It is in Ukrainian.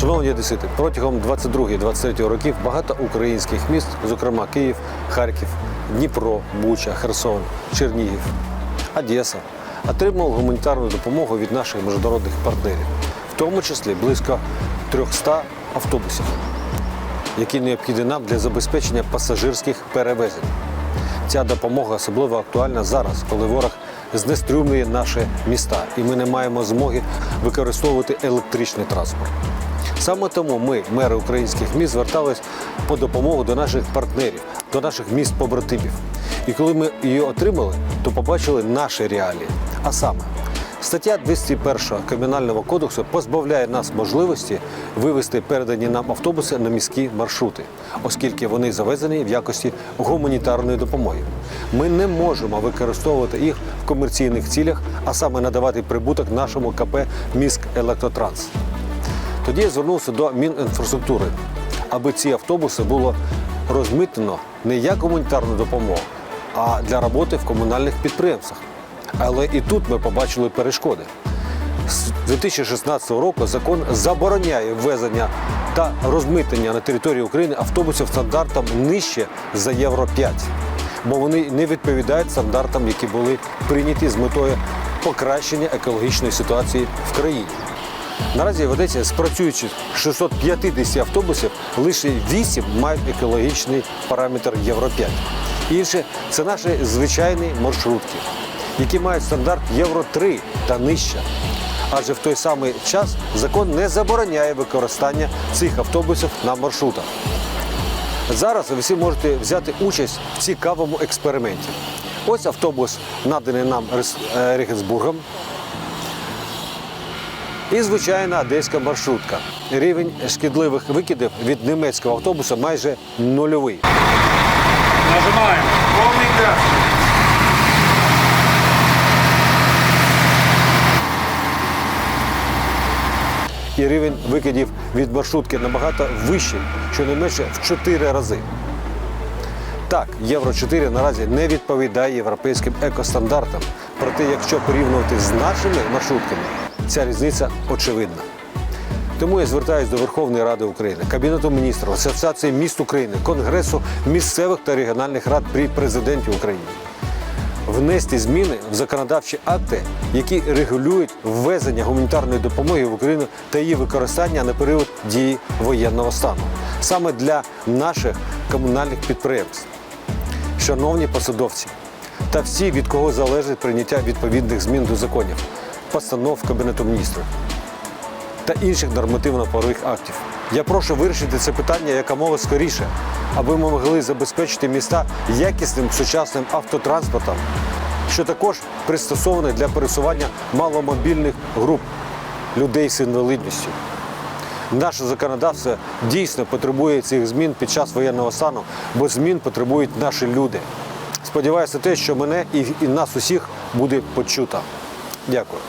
Шановні одесити, протягом 22-23 років багато українських міст, зокрема Київ, Харків, Дніпро, Буча, Херсон, Чернігів, Одеса, отримали гуманітарну допомогу від наших міжнародних партнерів, в тому числі близько 300 автобусів, які необхідні нам для забезпечення пасажирських перевезень. Ця допомога особливо актуальна зараз, коли ворог знеструмлює наші міста, і ми не маємо змоги використовувати електричний транспорт. Саме тому ми, мери українських міст, звертались по допомогу до наших партнерів, до наших міст побратимів. І коли ми її отримали, то побачили наші реалії. А саме, стаття 201 Кримінального кодексу позбавляє нас можливості вивести передані нам автобуси на міські маршрути, оскільки вони завезені в якості гуманітарної допомоги. Ми не можемо використовувати їх в комерційних цілях, а саме надавати прибуток нашому КП Міськ Електротранс. Тоді я звернувся до Мінінфраструктури, аби ці автобуси було розмитнено не як гуманітарну допомогу, а для роботи в комунальних підприємствах. Але і тут ми побачили перешкоди. З 2016 року закон забороняє ввезення та розмитнення на території України автобусів стандартом нижче за Євро 5, бо вони не відповідають стандартам, які були прийняті з метою покращення екологічної ситуації в країні. Наразі в Одесі з працюючих 650 автобусів лише 8 мають екологічний параметр Євро 5. Інші це наші звичайні маршрутки, які мають стандарт Євро 3 та нижче. Адже в той самий час закон не забороняє використання цих автобусів на маршрутах. Зараз ви всі можете взяти участь в цікавому експерименті. Ось автобус, наданий нам е, Регенсбургом, і звичайна одеська маршрутка. Рівень шкідливих викидів від німецького автобуса майже нульовий. Нажимаем. Полный газ. І рівень викидів від маршрутки набагато вищий, щонайменше в 4 рази. Так, Євро 4 наразі не відповідає європейським екостандартам. Проте, якщо порівнювати з нашими маршрутками, ця різниця очевидна. Тому я звертаюся до Верховної Ради України, Кабінету міністрів, Асоціації міст України, Конгресу місцевих та регіональних рад при президенті України. Внести зміни в законодавчі акти, які регулюють ввезення гуманітарної допомоги в Україну та її використання на період дії воєнного стану, саме для наших комунальних підприємств. Шановні посадовці та всі, від кого залежить прийняття відповідних змін до законів, постанов Кабінету міністрів та інших нормативно-правових актів. Я прошу вирішити це питання якомога скоріше, аби ми могли забезпечити міста якісним сучасним автотранспортом, що також пристосований для пересування маломобільних груп людей з інвалідністю. Наше законодавство дійсно потребує цих змін під час воєнного стану, бо змін потребують наші люди. Сподіваюся те, що мене і нас усіх буде почуто. Дякую.